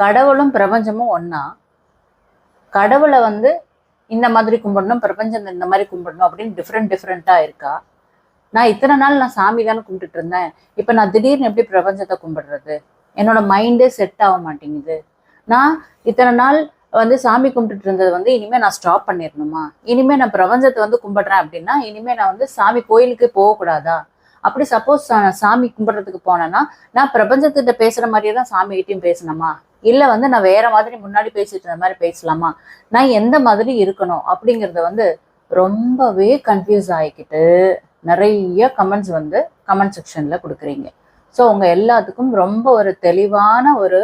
கடவுளும் பிரபஞ்சமும் ஒன்றா கடவுளை வந்து இந்த மாதிரி கும்பிடணும் பிரபஞ்சம் இந்த மாதிரி கும்பிடணும் அப்படின்னு டிஃப்ரெண்ட் டிஃப்ரெண்ட்டாக இருக்கா? நான் இத்தனை நாள் நான் சாமி தானே கும்பிட்டுட்டு இருந்தேன். இப்போ நான் திடீர்னு எப்படி பிரபஞ்சத்தை கும்பிடுறது? என்னோட மைண்டே செட் ஆக மாட்டேங்குது. நான் இத்தனை நாள் வந்து சாமி கும்பிட்டுட்டு இருந்தது வந்து இனிமேல் நான் ஸ்டாப் பண்ணிடணுமா இனிமேல் நான் பிரபஞ்சத்தை வந்து கும்பிடுறேன் அப்படின்னா இனிமேல் நான் வந்து சாமி கோயிலுக்கு போகக்கூடாதா? அப்படி சப்போஸ் சாமி கும்பிடுறதுக்கு போனேன்னா நான் பிரபஞ்சத்திட்ட பேசுற மாதிரியே தான் சாமி கிட்டயும் பேசணுமா? இல்ல வந்து நான் வேற மாதிரி முன்னாடி பேசிட்டு இருந்த மாதிரி பேசலாமா? நான் எந்த மாதிரி இருக்கணும் அப்படிங்கறத வந்து ரொம்பவே கன்ஃபியூஸ் ஆகிக்கிட்டு நிறைய கமெண்ட்ஸ் வந்து கமெண்ட் செக்ஷன்ல கொடுக்குறீங்க. ஸோ உங்க எல்லாத்துக்கும் ரொம்ப ஒரு தெளிவான ஒரு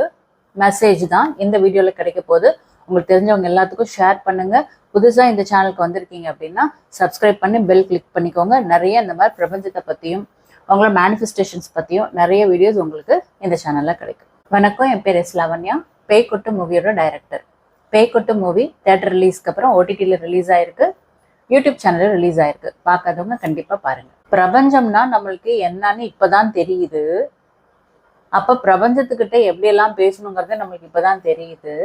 மெசேஜ் தான் இந்த வீடியோல கிடைக்க போகுது. உங்களுக்கு தெரிஞ்சவங்க எல்லாத்துக்கும் ஷேர் பண்ணுங்க. புதுசாக இந்த சேனலுக்கு வந்திருக்கீங்க அப்படின்னா சப்ஸ்கிரைப் பண்ணி பெல் கிளிக் பண்ணிக்கோங்க. நிறைய இந்த மாதிரி பிரபஞ்சத்தை பற்றியும் உங்களோட மேனிஃபெஸ்டேஷன்ஸ் பற்றியும் நிறைய வீடியோஸ் உங்களுக்கு இந்த சேனலில் கிடைக்கும். வணக்கம் என் பேர் எஸ் லாவண்யா. பேய்கொட்டு மூவியோட டைரக்டர் பேய்கொட்டு மூவி தேட்டர் ரிலீஸ்க்கு அப்புறம் ஓடிடியில் ரிலீஸ் ஆயிருக்கு. யூடியூப் சேனலில் ரிலீஸ் ஆயிருக்கு. பார்க்காதவங்க கண்டிப்பாக பாருங்கள் பிரபஞ்சம்னா நம்மளுக்கு என்னன்னு இப்பதான் தெரியுது. அப்போ பிரபஞ்சத்துக்கிட்ட எப்படியெல்லாம் பேசணுங்கிறது நம்மளுக்கு இப்பதான் தெரியுது.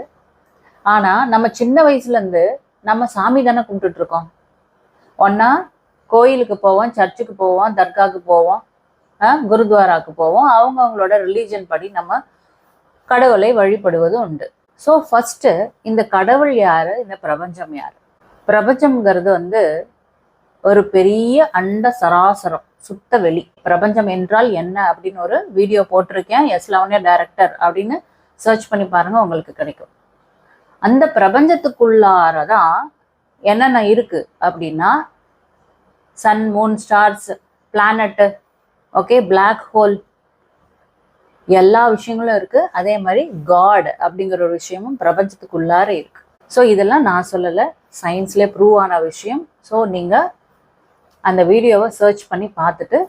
ஆனால் நம்ம சின்ன வயசுலேருந்து நம்ம சாமி தானே கும்பிட்டுட்டு இருக்கோம். ஒன்னா கோயிலுக்கு போவோம் சர்ச்சுக்கு போவோம் தர்காவுக்கு போவோம் குருத்வாராவுக்கு போவோம். அவங்க அவங்களோட ரிலீஜன் படி நம்ம கடவுளை வழிபடுவது உண்டு. ஸோ ஃபஸ்ட்டு இந்த கடவுள் யார்? இந்த பிரபஞ்சம் யார்? பிரபஞ்சம்ங்கிறது வந்து ஒரு பெரிய அண்ட சராசரம் சுத்த வெளி. பிரபஞ்சம் என்றால் என்ன அப்படின்னு ஒரு வீடியோ போட்டிருக்கேன். எஸ் லவனியா டைரக்டர் அப்படின்னு சர்ச் பண்ணி பாருங்க உங்களுக்கு கிடைக்கும். அந்த பிரபஞ்சத்துக்குள்ளாரதான் என்னென்ன இருக்கு அப்படின்னா sun moon stars planet okay black hole எல்லா விஷயங்களும் இருக்கு. அதே மாதிரி காட் அப்படிங்கிற ஒரு விஷயமும் பிரபஞ்சத்துக்குள்ளார இருக்கு. ஸோ இதெல்லாம் நான் சொல்லலை. சயின்ஸ்லேயே ப்ரூவ் ஆன விஷயம். ஸோ நீங்கள் அந்த வீடியோவை சர்ச் பண்ணி பார்த்துட்டு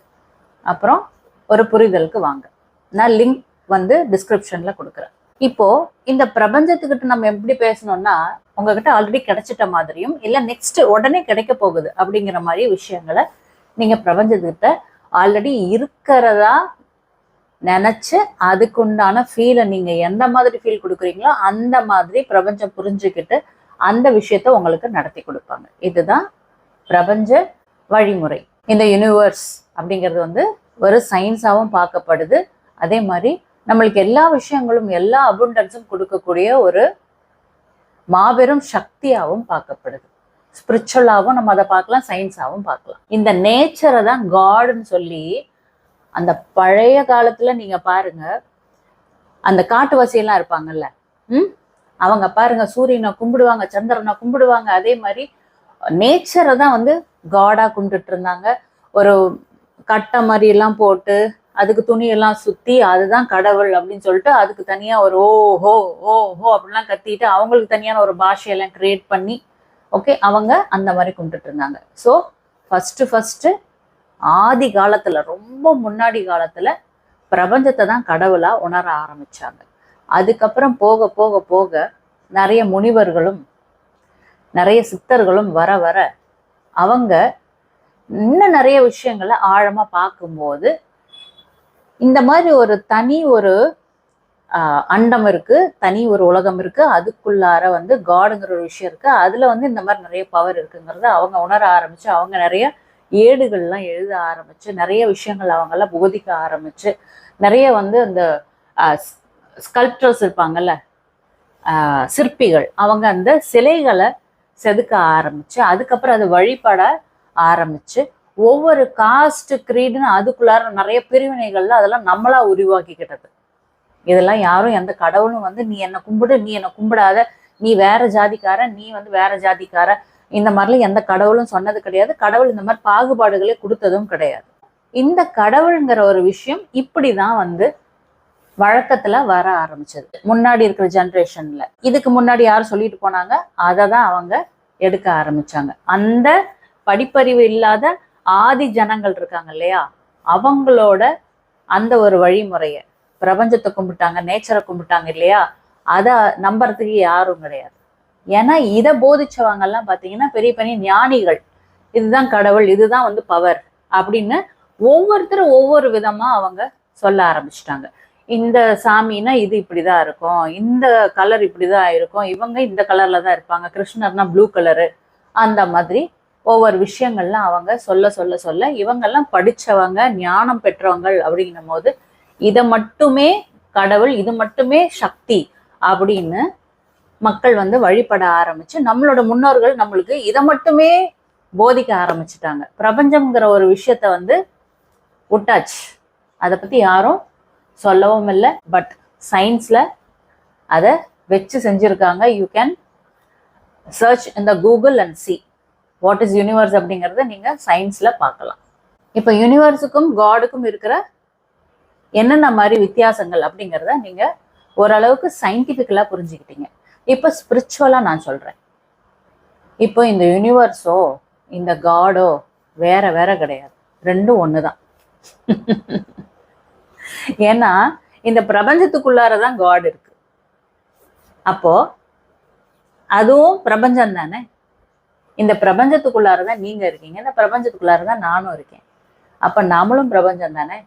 அப்புறம் ஒரு புரிதலுக்கு வாங்க. நான் லிங்க் வந்து டிஸ்கிரிப்ஷனில் கொடுக்குறேன். இப்போ இந்த பிரபஞ்சத்துக்கிட்ட நம்ம எப்படி பேசணும்னா உங்ககிட்ட ஆல்ரெடி கிடைச்சிட்ட மாதிரியும் இல்லை நெக்ஸ்ட் உடனே கிடைக்க போகுது அப்படிங்கிற மாதிரி விஷயங்களை நீங்க பிரபஞ்சத்துக்கிட்ட ஆல்ரெடி இருக்கிறதா நினைச்சு அதுக்குண்டான ஃபீலை நீங்க எந்த மாதிரி ஃபீல் கொடுக்குறீங்களோ அந்த மாதிரி பிரபஞ்சம் புரிஞ்சுக்கிட்டு அந்த விஷயத்த உங்களுக்கு நடத்தி கொடுப்பாங்க. இதுதான் பிரபஞ்ச வழிமுறை. இந்த யூனிவர்ஸ் அப்படிங்கிறது வந்து ஒரு சயின்ஸாகவும் பார்க்கப்படுது. அதே மாதிரி நம்மளுக்கு எல்லா விஷயங்களும் எல்லா அபுண்டன்ஸும் கொடுக்கக்கூடிய ஒரு மாபெரும் சக்தியாகவும் பார்க்கப்படுது. ஸ்பிரிச்சுவலாகவும் நம்ம அதை பார்க்கலாம் சயின்ஸாகவும் பார்க்கலாம். இந்த நேச்சரை தான் காடுன்னு சொல்லி அந்த பழைய காலத்தில் நீங்கள் பாருங்க அந்த காட்டுவாசியெல்லாம் இருப்பாங்கல்ல ம்? அவங்க பாருங்க சூரியனை கும்பிடுவாங்க சந்திரனை கும்பிடுவாங்க அதே மாதிரி நேச்சரை தான் வந்து காடாக கும்பிட்டுட்டு இருந்தாங்க. ஒரு கட்டை மாதிரி எல்லாம் போட்டு அதுக்கு துணியெல்லாம் சுத்தி அதுதான் கடவுள் அப்படின்னு சொல்லிட்டு அதுக்கு தனியா ஒரு ஓ ஹோ ஓ ஹோ அப்படிலாம் கத்திட்டு அவங்களுக்கு தனியான ஒரு பாஷையெல்லாம் கிரியேட் பண்ணி ஓகே அவங்க அந்த மாதிரி கும்பிட்டுட்டு இருந்தாங்க. ஸோ ஃபர்ஸ்ட் ஃபர்ஸ்ட் ஆதி காலத்துல ரொம்ப முன்னாடி காலத்துல பிரபஞ்சத்தை தான் கடவுளா உணர ஆரம்பிச்சாங்க. அதுக்கப்புறம் போக போக போக நிறைய முனிவர்களும் நிறைய சித்தர்களும் வர வர அவங்க இன்னும் நிறைய விஷயங்களை ஆழமாக பார்க்கும்போது இந்த மாதிரி ஒரு தனி ஒரு அண்டம் இருக்கு தனி ஒரு உலகம் இருக்கு. அதுக்குள்ளார வந்து காடுங்கிற ஒரு விஷயம் இருக்கு. அதுல வந்து இந்த மாதிரி நிறைய பவர் இருக்குங்கிறத அவங்க உணர ஆரம்பிச்சு அவங்க நிறைய ஏடுகள்லாம் எழுத ஆரம்பிச்சு நிறைய விஷயங்கள் அவங்கெல்லாம் போதிக்க ஆரம்பிச்சு நிறைய வந்து அந்த ஸ்கல்ப்டர்ஸ் இருப்பாங்கல்ல சிற்பிகள் அவங்க அந்த சிலைகளை செதுக்க ஆரம்பிச்சு அதுக்கப்புறம் அது வழிபட ஆரம்பிச்சு ஒவ்வொரு காஸ்ட் கிரீடுன்னு அதுக்குள்ளார நிறைய பிரிவினைகள்ல அதெல்லாம் நம்மளா உருவாக்கிக்கிட்டது. இதெல்லாம் யாரும் எந்த கடவுளும் வந்து நீ என்னை கும்பிடு நீ என்னை கும்பிடாத நீ வேற ஜாதிக்கார நீ வந்து வேற ஜாதிக்கார. இந்த மாதிரிலாம் எந்த கடவுளும் சொன்னது கிடையாது. கடவுள் இந்த மாதிரி பாகுபாடுகளே கொடுத்ததும் கிடையாது. இந்த கடவுளுங்கிற ஒரு விஷயம் இப்படிதான் வந்து வழக்கத்துல வர ஆரம்பிச்சது. முன்னாடி இருக்கிற ஜென்ரேஷன்ல இதுக்கு முன்னாடி யார் சொல்லிட்டு போனாங்க? அதை தான் அவங்க எடுக்க ஆரம்பிச்சாங்க. அந்த படிப்பறிவு இல்லாத ஆதி ஜனங்கள் இருக்காங்க இல்லையா? அவங்களோட அந்த ஒரு வழிமுறைய பிரபஞ்சத்தை கும்பிட்டாங்க நேச்சரை கும்பிட்டாங்க இல்லையா? அதை நம்புறதுக்கு யாரும் கிடையாது. ஏன்னா இதை போதிச்சவங்க எல்லாம் பாத்தீங்கன்னா பெரிய பெரிய ஞானிகள். இதுதான் கடவுள் இதுதான் வந்து பவர் அப்படின்னு ஒவ்வொருத்தரும் ஒவ்வொரு விதமா அவங்க சொல்ல ஆரம்பிச்சிட்டாங்க. இந்த சாமினா இது இப்படிதான் இருக்கும் இந்த கலர் இப்படிதான் இருக்கும் இவங்க இந்த கலர்ல தான் இருப்பாங்க கிருஷ்ணர்னா ப்ளூ கலரு அந்த மாதிரி ஒவ்வொரு விஷயங்கள்லாம் அவங்க சொல்ல சொல்ல சொல்ல இவங்கெல்லாம் படிச்சவங்க ஞானம் பெற்றவங்கள் அப்படிங்கும் போது இதை மட்டுமே கடவுள் இது மட்டுமே சக்தி அப்படின்னு மக்கள் வந்து வழிபட ஆரம்பிச்சு நம்மளோட முன்னோர்கள் நம்மளுக்கு இதை மட்டுமே போதிக்க ஆரம்பிச்சிட்டாங்க. பிரபஞ்சம்ங்கிற ஒரு விஷயத்த வந்து விட்டாச்சு. அதை பத்தி யாரும் சொல்லவும் இல்லை. பட் சயின்ஸ்ல அதை வச்சு செஞ்சிருக்காங்க. யூ கேன் சர்ச் இந்த Google and see what is universe அப்படிங்கிறத நீங்கள் சயின்ஸில் பார்க்கலாம். இப்போ யூனிவர்ஸுக்கும் காடுக்கும் இருக்கிற என்னென்ன மாதிரி வித்தியாசங்கள் அப்படிங்கிறத நீங்கள் ஓரளவுக்கு சயின்டிஃபிக்கலாக புரிஞ்சுக்கிட்டீங்க. இப்போ ஸ்பிரிச்சுவலாக நான் சொல்கிறேன் இப்போ இந்த யூனிவர்ஸோ இந்த காடோ வேற வேற கிடையாது. ரெண்டும் ஒன்று தான் ஏன்னா இந்த பிரபஞ்சத்துக்குள்ளார தான் காட் இருக்கு. அப்போ அதுவும் பிரபஞ்சம் தானே இந்த பிரபஞ்சத்துக்குள்ளாரதான் நீங்க இருக்கீங்க. இந்த பிரபஞ்சத்துக்குள்ளாரதான் நானும் இருக்கேன். அப்ப நாமளும் பிரபஞ்சம் தானே?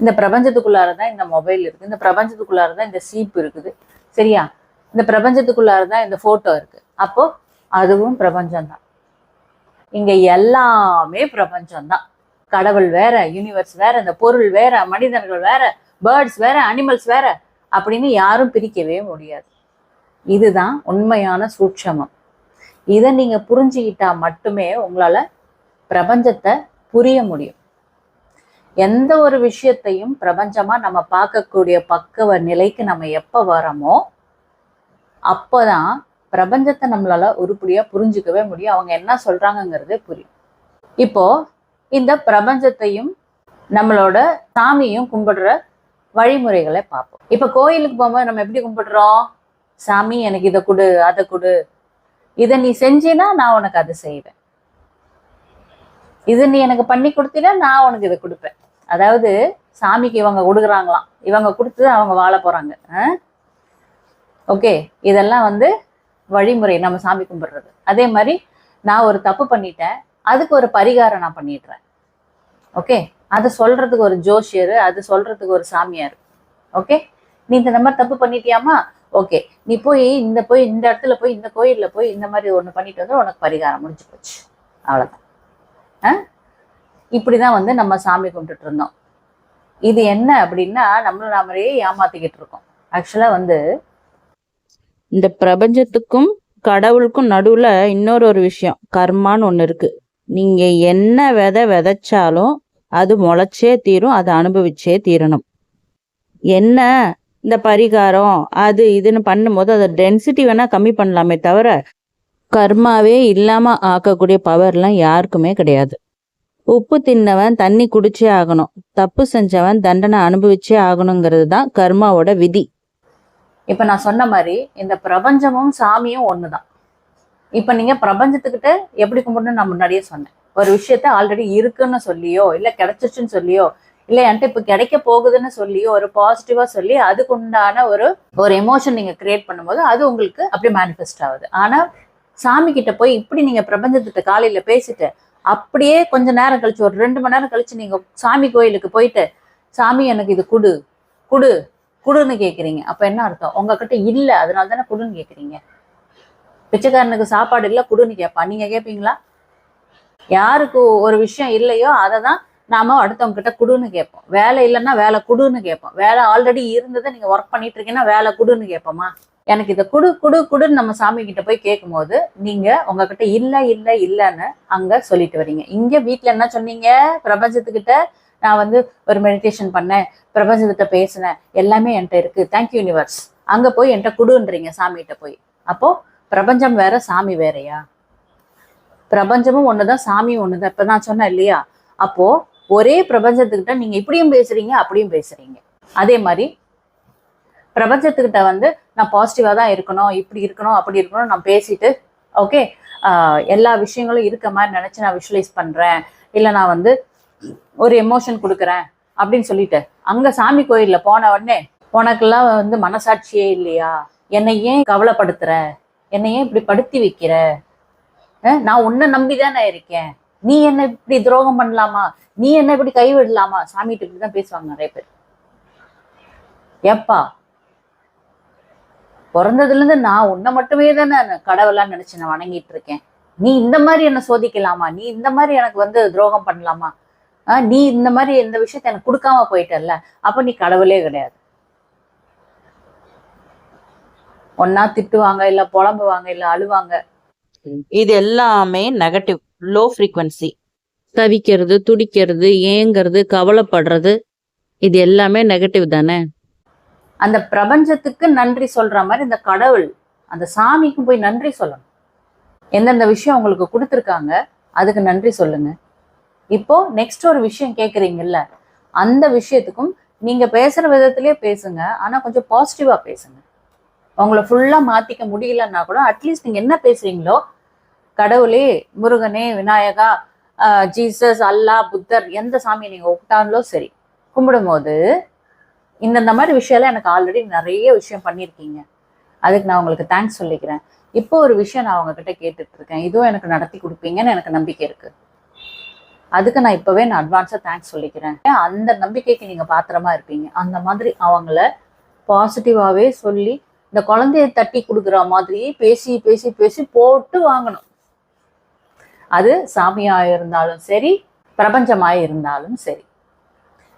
இந்த பிரபஞ்சத்துக்குள்ளார தான் இந்த மொபைல் இருக்கு இந்த பிரபஞ்சத்துக்குள்ளார தான் இந்த சீப் இருக்குது. சரியா? இந்த பிரபஞ்சத்துக்குள்ளார தான் இந்த போட்டோ இருக்கு. அப்போ அதுவும் பிரபஞ்சம் தான் இங்க எல்லாமே பிரபஞ்சம் தான் கடவுள் வேற யூனிவர்ஸ் வேற இந்த பொருள் வேற மனிதர்கள் வேற பேர்ட்ஸ் வேற அனிமல்ஸ் வேற அப்படின்னு யாரும் பிரிக்கவே முடியாது. இதுதான் உண்மையான சூட்சமம். இதை நீங்க புரிஞ்சுக்கிட்டா மட்டுமே உங்களால பிரபஞ்சத்தை புரிய முடியும். எந்த ஒரு விஷயத்தையும் பிரபஞ்சமா நம்ம பார்க்கக்கூடிய பக்குவ நிலைக்கு நம்ம எப்ப வரோமோ அப்போதான் பிரபஞ்சத்தை நம்மளால உருப்படியா புரிஞ்சுக்கவே முடியும். அவங்க என்ன சொல்றாங்கங்கிறதே புரியும். இப்போ இந்த பிரபஞ்சத்தையும் நம்மளோட சாமியும் கும்பிடுற வழிமுறைகளை பார்ப்போம். இப்ப கோயிலுக்கு போகும்போது நம்ம எப்படி கும்பிடுறோம்? சாமி எனக்கு இதை கொடு அதை கொடு இதை நீ செஞ்சினா நான் உனக்கு அதை செய்வேன். இது நீ எனக்கு பண்ணி கொடுத்தீனா நான் உனக்கு இதை கொடுப்பேன். அதாவது சாமிக்கு இவங்க கொடுக்குறாங்களாம். இவங்க கொடுத்து அவங்க வாழ போறாங்க. ஓகே இதெல்லாம் வந்து வழிமுறை நம்ம சாமி கும்பிடுறது. அதே மாதிரி நான் ஒரு தப்பு பண்ணிட்டேன் அதுக்கு ஒரு பரிகாரம் நான் பண்ணிடுறேன். ஓகே அது சொல்றதுக்கு ஒரு ஜோஷியர் அது சொல்றதுக்கு ஒரு சாமியார். ஓகே நீ இந்த மாதிரி தப்பு பண்ணிட்டியாமா ஓகே. நீ போய் இந்த போய் இந்த இடத்துல போய் இந்த கோயிலில் போய் இந்த மாதிரி ஒன்று பண்ணிட்டு வந்து உனக்கு பரிகாரம் முடிஞ்சு போச்சு. அவ்வளோதான் ஆ? இப்படி தான் வந்து நம்ம சாமி கும்பிட்டுட்டு இருந்தோம். இது என்ன அப்படின்னா நம்மள நாமளே ஏமாத்திக்கிட்டு இருக்கோம். ஆக்சுவலாக வந்து இந்த பிரபஞ்சத்துக்கும் கடவுளுக்கும் நடுவில் இன்னொரு ஒரு விஷயம் கர்மான்னு ஒன்று இருக்கு. நீங்கள் என்ன விதை விதைச்சாலும் அது முளைச்சே தீரும் அதை அனுபவிச்சே தீரணும். என்ன இந்த பரிகாரம் அது இதுன்னு பண்ணும்போது அதை டென்சிட்டி வேணா கம்மி பண்ணலாமே தவிர கர்மாவே இல்லாம ஆக்கக்கூடிய பவர்லாம் யாருக்குமே கிடையாது. உப்பு தின்னவன் தண்ணி குடிச்சே ஆகணும். தப்பு செஞ்சவன் தண்டனை அனுபவிச்சே ஆகணுங்கிறது தான் கர்மாவோட விதி. இப்ப நான் சொன்ன மாதிரி இந்த பிரபஞ்சமும் சாமியும் ஒண்ணுதான். இப்ப நீங்க பிரபஞ்சத்துக்கிட்ட எப்படி கும்பிடணும்னு நான் முன்னாடியே சொன்னேன். ஒரு விஷயத்த ஆல்ரெடி இருக்குன்னு சொல்லியோ இல்ல கிடைச்சிச்சுன்னு சொல்லியோ இல்ல என்கிட்ட இப்ப கிடைக்க போகுதுன்னு சொல்லி ஒரு பாசிட்டிவா சொல்லி அதுக்கு உண்டான ஒரு ஒரு எமோஷன் நீங்க கிரியேட் பண்ணும்போது அது உங்களுக்கு அப்படியே மேனிஃபெஸ்ட் ஆகுது. ஆனா சாமி கிட்ட போய் இப்படி நீங்க பிரபஞ்சத்திட்ட காலையில பேசிட்டு அப்படியே கொஞ்ச நேரம் கழிச்சு ஒரு ரெண்டு மணி நேரம் கழிச்சு நீங்க சாமி கோயிலுக்கு போயிட்டு சாமி எனக்கு இது குடு குடு குடுன்னு கேக்குறீங்க. அப்ப என்ன அர்த்தம்? உங்ககிட்ட இல்ல அதனால தானே குடுன்னு கேக்குறீங்க. பிச்சைக்காரனுக்கு சாப்பாடு இல்ல குடுன்னு கேட்பான் நீங்க கேட்பீங்களா யாருக்கு ஒரு விஷயம் இல்லையோ அதை தான் நாம அடுத்தவங்க கிட்ட குடுன்னு கேட்போம். வேலை இல்லைன்னா வேலை குடுன்னு கேட்போம். வேலை ஆல்ரெடி இருந்ததை நீங்க ஒர்க் பண்ணிட்டு இருக்கீங்கன்னா வேலை குடுன்னு கேட்போமா? எனக்கு இதை குடு குடு குடுன்னு நம்ம சாமி கிட்ட போய் கேட்கும்போது நீங்க உங்ககிட்ட இல்ல இல்ல இல்லைன்னு அங்க சொல்லிட்டு வரீங்க. இங்க வீட்டில் என்ன சொன்னீங்க? பிரபஞ்சத்துக்கிட்ட நான் வந்து ஒரு மெடிடேஷன் பண்ணேன். பிரபஞ்சத்திட்ட பேசினேன். எல்லாமே என்கிட்ட இருக்கு. தேங்க்யூ யூனிவர்ஸ் அங்க போய் என்கிட்ட குடுன்றீங்க சாமிகிட்ட போய். அப்போ பிரபஞ்சம் வேற சாமி வேறையா? பிரபஞ்சமும் ஒண்ணுதான் சாமியும் ஒண்ணுதான். இப்ப நான் சொன்னேன் இல்லையா? அப்போ ஒரே பிரபஞ்சத்துக்கிட்ட நீங்க இப்படியும் பேசுறீங்க அப்படியும் பேசுறீங்க. அதே மாதிரி பிரபஞ்சத்துக்கிட்ட வந்து நான் பாசிட்டிவா தான் இருக்கணும் இப்படி இருக்கணும் அப்படி இருக்கணும் நான் பேசிட்டு ஓகே எல்லா விஷயங்களும் இருக்க மாதிரி நினைச்சு நான் விஷுவலைஸ் பண்றேன். இல்லை நான் வந்து ஒரு எமோஷன் கொடுக்குறேன் அப்படின்னு சொல்லிட்டு அங்க சாமி கோயில்ல போன உடனே உனக்கெல்லாம் வந்து மனசாட்சியே இல்லையா? என்னை ஏன் கவலைப்படுத்துற? என்னை ஏன் இப்படி படுத்தி வைக்கிற? நான் உன்னை நம்பிதானே இருக்கேன். நீ என்ன இப்படி துரோகம் பண்ணலாமா? நீ என்ன இப்படி கைவிடலாமா? சாமிகிட்ட இப்படி தான் பேசுவாங்க நிறைய பேர். ஏப்பா பிறந்ததுலேருந்து நான் உன்னை மட்டுமே தானே கடவுளாக நினச்சி நான் வணங்கிட்டு இருக்கேன். நீ இந்த மாதிரி என்ன சோதிக்கலாமா? நீ இந்த மாதிரி எனக்கு வந்து துரோகம் பண்ணலாமா? ஆஹ் நீ இந்த மாதிரி இந்த விஷயத்த எனக்கு கொடுக்காம போயிட்டல்ல. அப்ப நீ கடவுளே கிடையாது. ஒன்னா திட்டுவாங்க இல்ல புலம்புவாங்க இல்ல அழுவாங்க. இது எல்லாமே நெகட்டிவ் லோ ஃப்ரீக்வன்சி. தவிக்கிறது துடிக்கிறது ஏங்கிறது கவலைப்படுறது இது எல்லாமே நெகட்டிவ் தானே? அந்த பிரபஞ்சத்துக்கு நன்றி சொல்ற மாதிரி இந்த கடவுள் அந்த சாமிக்கு போய் நன்றி சொல்லணும். எந்தெந்த விஷயம் உங்களுக்கு கொடுத்துருக்காங்க அதுக்கு நன்றி சொல்லுங்க. இப்போ நெக்ஸ்ட் ஒரு விஷயம் கேக்குறீங்கல்ல அந்த விஷயத்துக்கும் நீங்க பேசுற விதத்திலே பேசுங்க ஆனா கொஞ்சம் பாசிட்டிவா பேசுங்க. உங்களை ஃபுல்லா மாத்திக்க முடியலன்னா கூட அட்லீஸ்ட் நீங்க என்ன பேசுறீங்களோ கடவுளே முருகனே விநாயகா ஜீசஸ் அல்லாஹ் புத்தர் எந்த சாமியை நீங்கள் ஒப்பிட்டாங்களோ சரி கும்பிடும்போது இந்தந்த மாதிரி விஷயம்லாம் எனக்கு ஆல்ரெடி நிறைய விஷயம் பண்ணியிருக்கீங்க. அதுக்கு நான் உங்களுக்கு தேங்க்ஸ் சொல்லிக்கிறேன். இப்போ ஒரு விஷயம் நான் உங்ககிட்ட கேட்டுட்டு இருக்கேன் இதுவும் எனக்கு நடத்தி கொடுப்பீங்கன்னு எனக்கு நம்பிக்கை இருக்கு. அதுக்கு நான் இப்போவே நான் அட்வான்ஸாக தேங்க்ஸ் சொல்லிக்கிறேன். அந்த நம்பிக்கைக்கு நீங்கள் பாத்திரமா இருப்பீங்க? அந்த மாதிரி அவங்கள பாசிட்டிவாகவே சொல்லி இந்த குழந்தைய தட்டி கொடுக்குற மாதிரியே பேசி பேசி பேசி போட்டு வாங்கணும். அது சாமியா இருந்தாலும் சரி பிரபஞ்சமாக இருந்தாலும் சரி.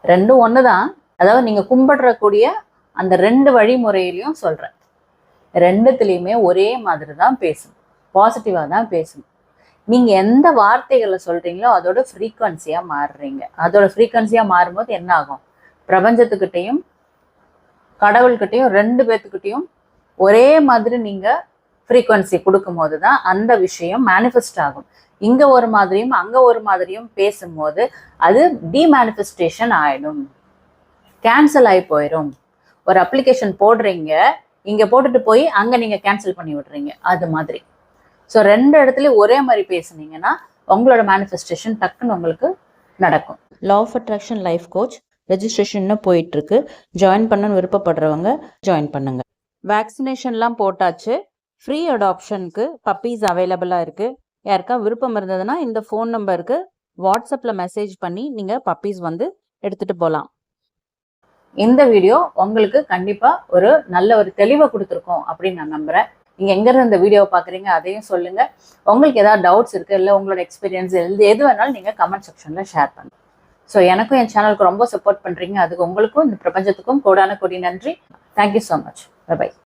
ரெண்டும் ஒண்ணுதான். அதாவது நீங்க கும்பிடுறக்கூடிய அந்த ரெண்டு வழிமுறையிலையும் சொல்றேன். ரெண்டுத்துலேயுமே ஒரே மாதிரி தான் பேசும் பாசிட்டிவாக தான் பேசணும். நீங்க எந்த வார்த்தைகளை சொல்றீங்களோ அதோட ஃப்ரீக்வன்சியா மாறுறீங்க. அதோட ஃப்ரீக்வன்சியா மாறும்போது என்ன ஆகும்? பிரபஞ்சத்துக்கிட்டையும் கடவுள்கிட்டையும் ரெண்டு பேர்த்துக்கிட்டையும் ஒரே மாதிரி நீங்க ஃப்ரீக்வன்சி கொடுக்கும்போது தான் அந்த விஷயம் மேனிஃபெஸ்ட் ஆகும். இங்க ஒரு மாதிரியும் அங்க ஒரு மாதிரியும் பேசும்போது அது டிமேனிஃபெஸ்டேஷன் ஆயிடும். கேன்சல் ஆகி போயிடும் ஒரு அப்ளிகேஷன் போடுறீங்க இங்க போட்டுட்டு போய் அங்க நீங்க கேன்சல் பண்ணி விடுறீங்க. அது மாதிரி. ஸோ ரெண்டு இடத்துலயும் ஒரே மாதிரி பேசுனீங்கன்னா உங்களோட மேனிஃபெஸ்டேஷன் டக்குன்னு உங்களுக்கு நடக்கும். Law of attraction life coach registration போயிட்டு இருக்கு ஜாயின் பண்ணணும்னு விருப்பப்படுறவங்க ஜாயின் பண்ணுங்க. வேக்சினேஷன்லாம் போட்டாச்சு. ஃப்ரீ அடாப்ஷனுக்கு பப்பீஸ் அவைலபிளாக இருக்குது யாருக்கா விருப்பம் இருந்ததுன்னா இந்த ஃபோன் நம்பருக்கு வாட்ஸ்அப்பில் மெசேஜ் பண்ணி நீங்கள் பப்பீஸ் வந்து எடுத்துகிட்டு போகலாம் இந்த வீடியோ உங்களுக்கு கண்டிப்பாக ஒரு நல்ல ஒரு தெளிவை கொடுத்துருக்கோம் அப்படின்னு நான் நம்புகிறேன் நீங்கள் எங்கேருந்து இந்த வீடியோவை பார்க்குறீங்க அதையும் சொல்லுங்கள் உங்களுக்கு ஏதாவது டவுட்ஸ் இருக்குது இல்லை உங்களோட எக்ஸ்பீரியன்ஸ் எது எது வேணாலும் நீங்கள் கமெண்ட் செக்ஷனில் ஷேர் பண்ணுங்கள் ஸோ எனக்கும் என் சேனலுக்கு ரொம்ப சப்போர்ட் பண்ணுறீங்க அதுக்கு உங்களுக்கும் இந்த பிரபஞ்சத்துக்கும் கோடான கொடி நன்றி. Thank you so much by